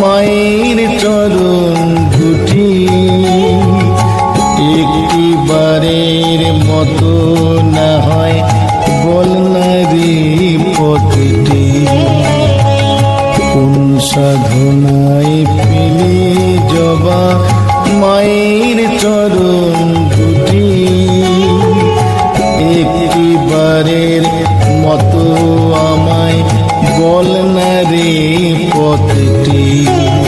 মায়ের চরণ দুটি একটি বারের মতো না হয় বল নারী পথটি। কোন সাধনায় পেলে জবা মায়ের চরণ দুটি একটি বারের মতো আমায় বল নারী পথটি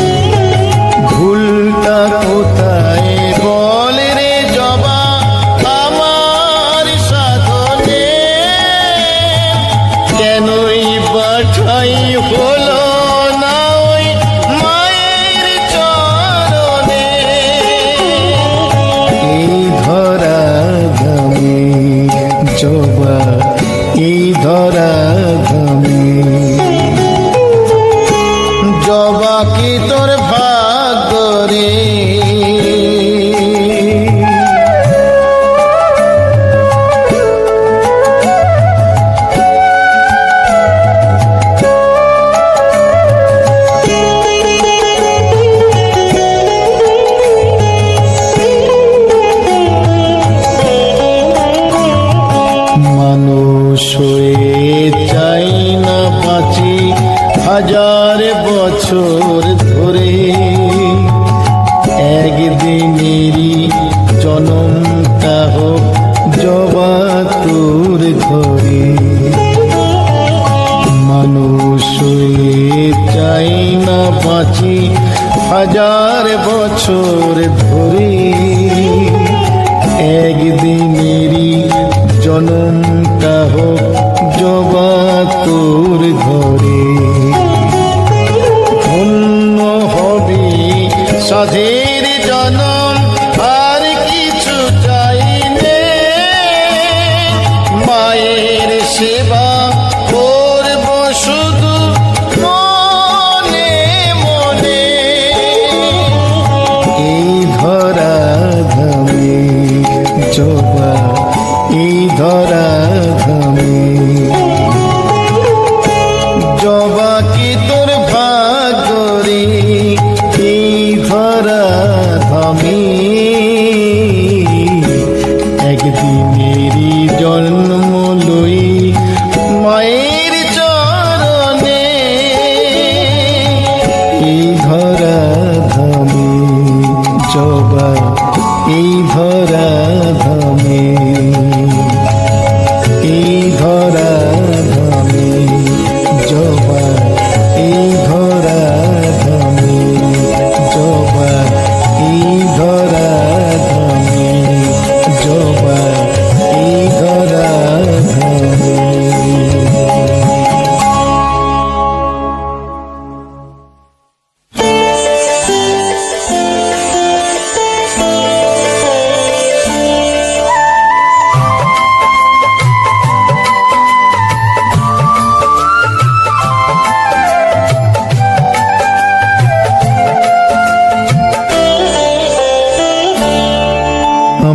হাজার বছর ধরে একদিনেরই জনম হোক জবা তোর ঘরে ধন্য হবে সাধে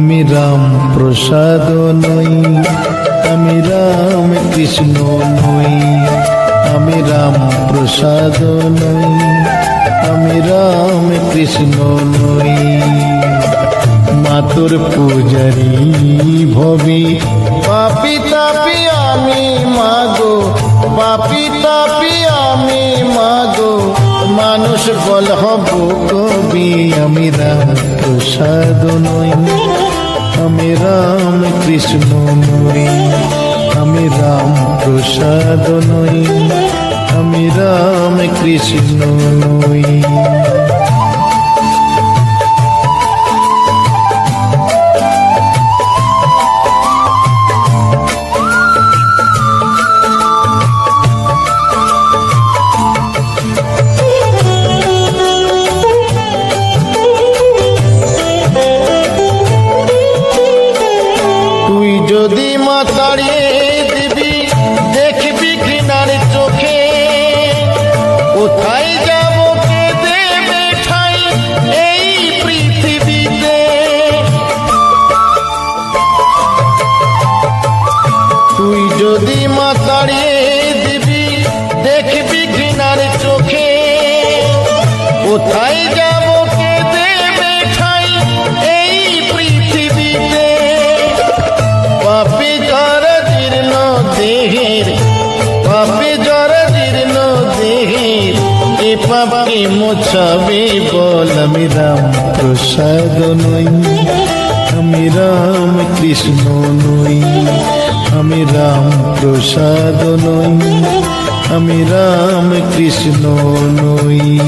আমি রাম প্রসাদ নই, আমি রাম কৃষ্ণ নই, আমি রাম প্রসাদ নই, আমি রাম কৃষ্ণ নই। মাতুর পূজারি ভবি, পাপি তাপি আমি মাগো, পাপি তাপি আমি মাগো, মানুষ বল হব কবি, আমি রাম প্রসাদ নই। আমি রাম কৃষ্ণ নই আমি রাম প্রসাদ নই আমি রাম কৃষ্ণ নই পাপকে মোছাবে বল, আমি রাম প্রসাদ নই। আমি রাম কৃষ্ণ নই। আমি রাম প্রসাদ নই। আমি রাম কৃষ্ণ নই।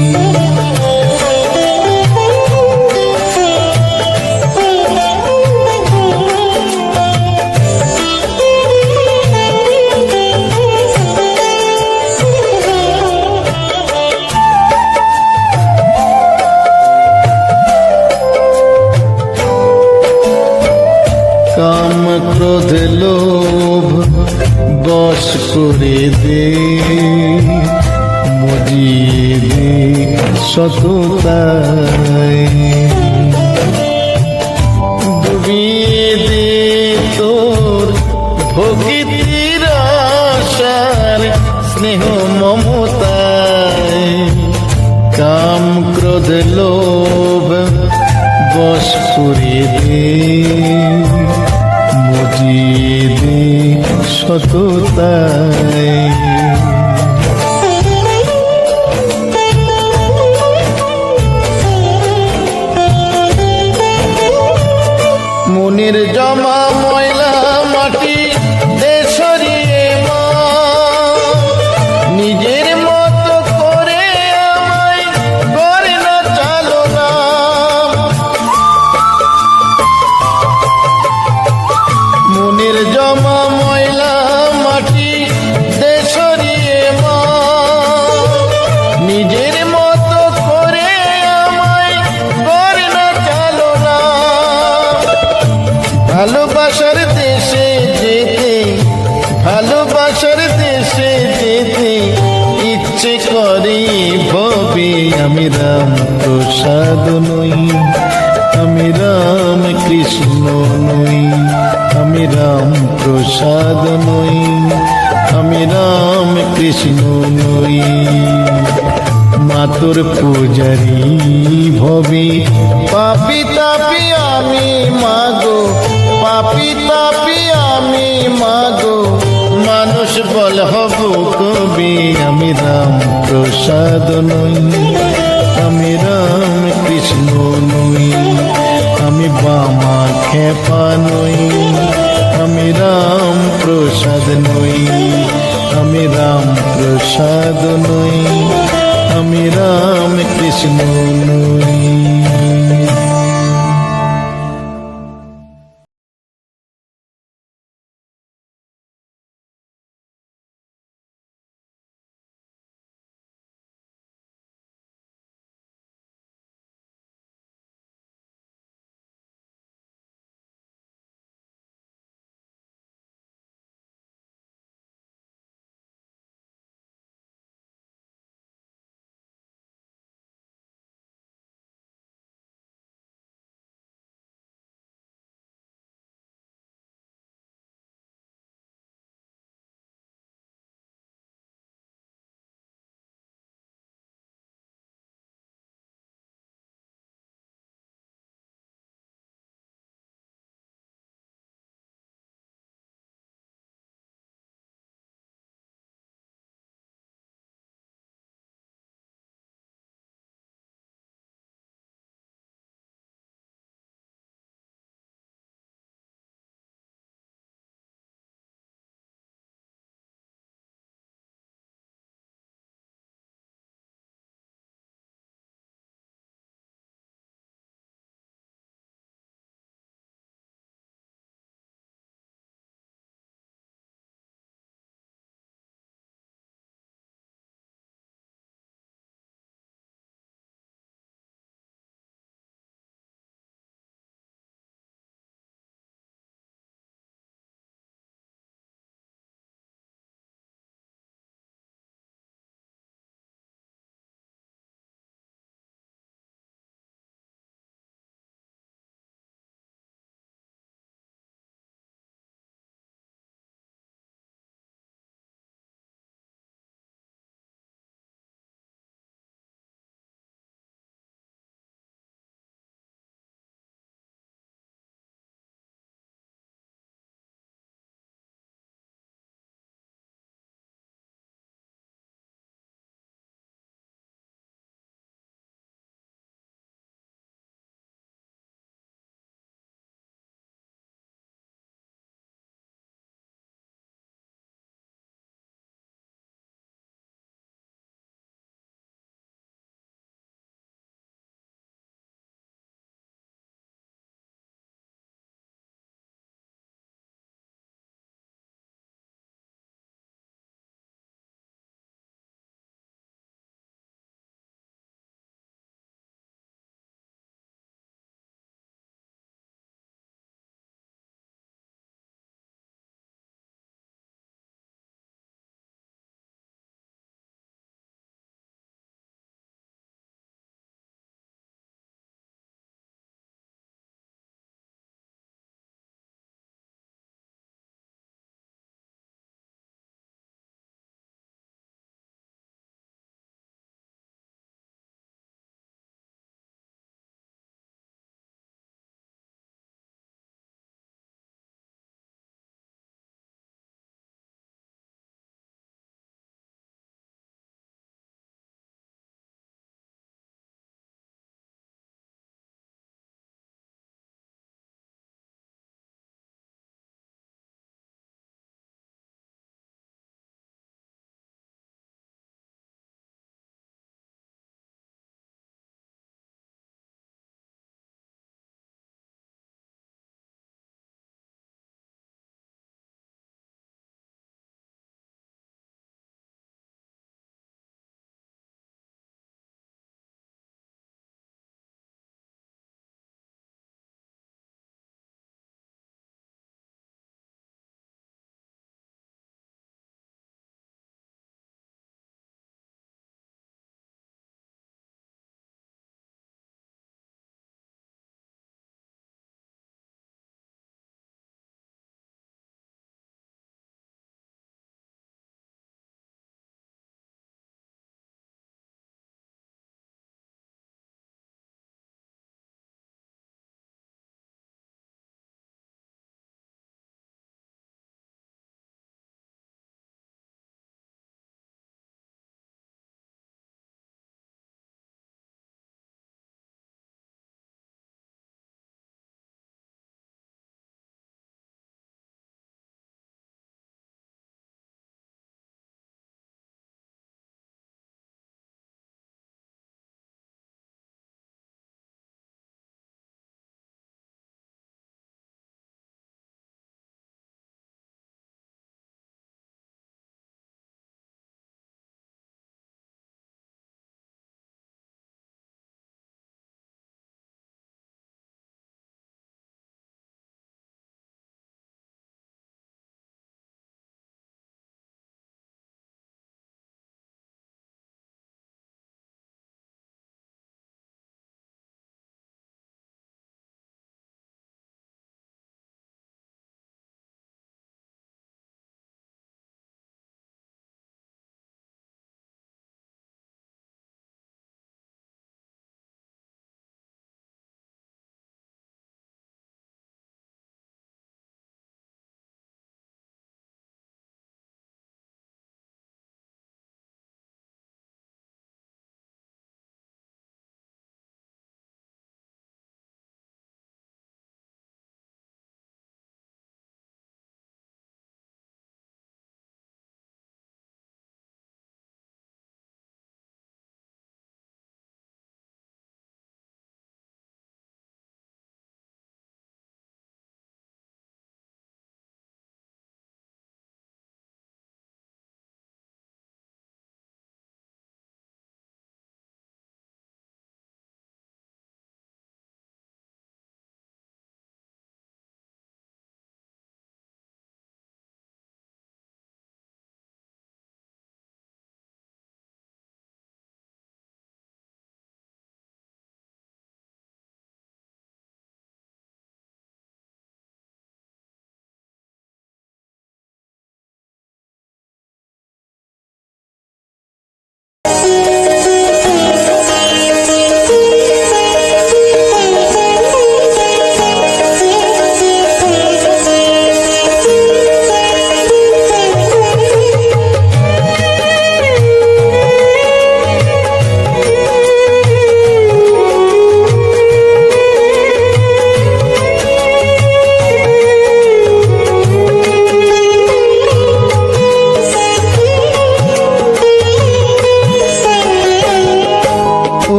বশ করে দে, মজিয়ে দে সততায়। ডুবিয়ে দে তোর ভক্তির আশার স্নেহ মমতায়। কাম ক্রোধ লোভ বশ করে দে। মনের জমা পাপি আমি, মাগো। মানুষ বল, হব কবি। আমি রাম প্রসাদ নই। আমি রাম কৃষ্ণ নই। আমি বামা খেপা নই। আমি রাম প্রসাদ নই। আমি রাম প্রসাদ নই। আমি রাম কৃষ্ণ নই।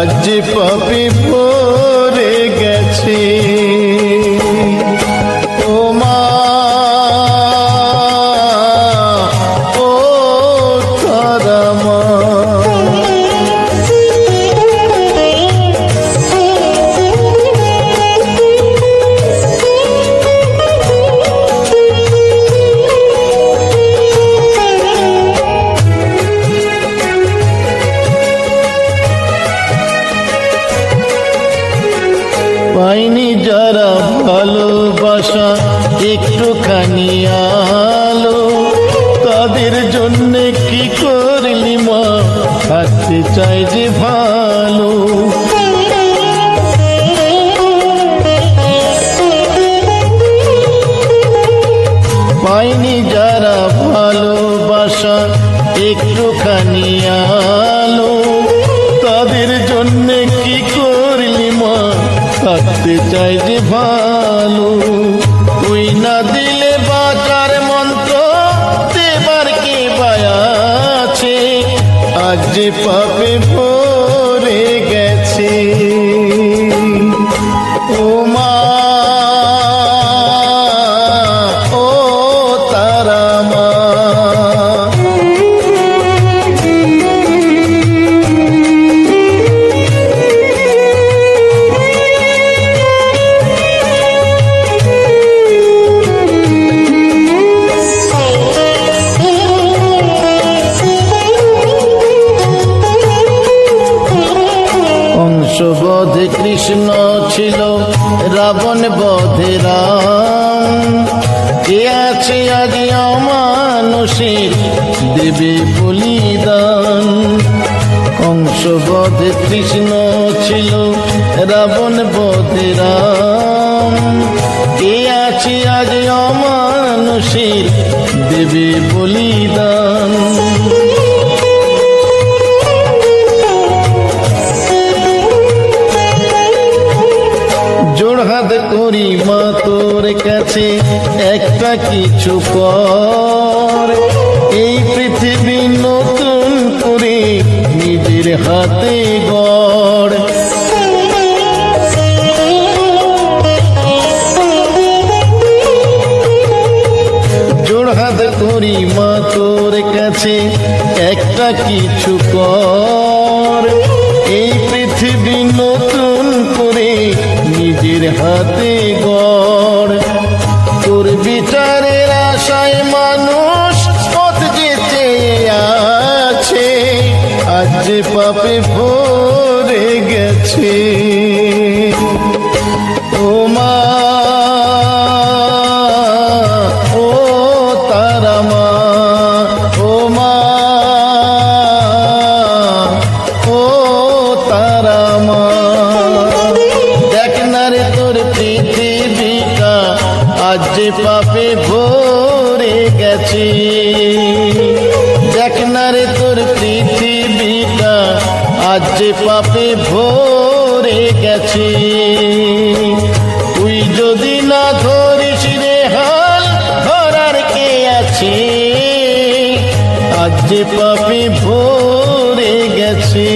আজ পাপে কংসবধে কৃষ্ণ ছিল, রাবণ বধে রাম কে আছে আজ অমানুষের দেবে বলিদান। জোড়হাত করি মা তোর কাছে, একটা কিছু কর। হাতে গড়। জোড়হাত করি মা তোর কাছে, একটা কিছু কর। এই পৃথিবী নতুন করে নিজের হাতে গড়। তোর বিচারের আশায় যে পাপে ভরে গেছে। ও মা ও তারা মা ও মা ও তারা মা। দেখ না রে তোর পৃথিবীটা, আজ যে পাপে ভরে গেছে। দেখ না রে আজ পাপে ভরে গেছে, তুই যদি না ধরিস রে হাল ধরার কে আছে? আজ পাপে ভরে গেছে।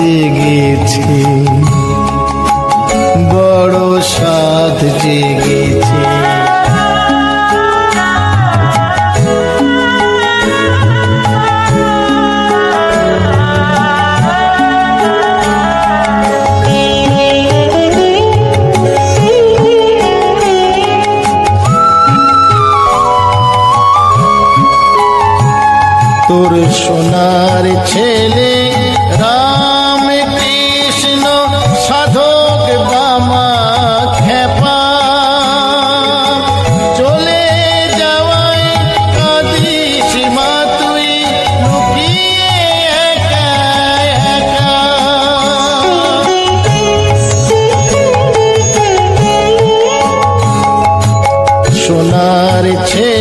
হারিয়ে গেছি বড় সাত যে করেছে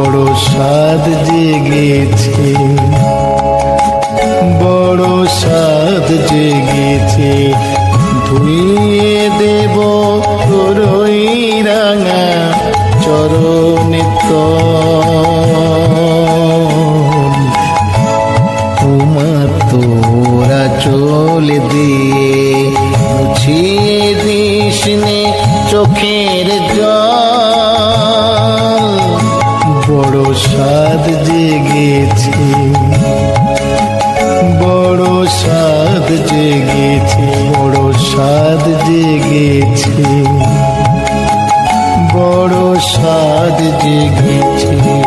বড় স্বাদ জেগেছে, বড় স্বাদ জেগেছে। ধুয়ে দেব তোরই রাঙা চরণিত তোমার তোরা চলে দিয়ে মুছিয়ে দিস চোখের সাদ জেগেছে। বড় সাদ জেগেছে বড় সাদ জেগেছে। বড় সাদ জেগেছে।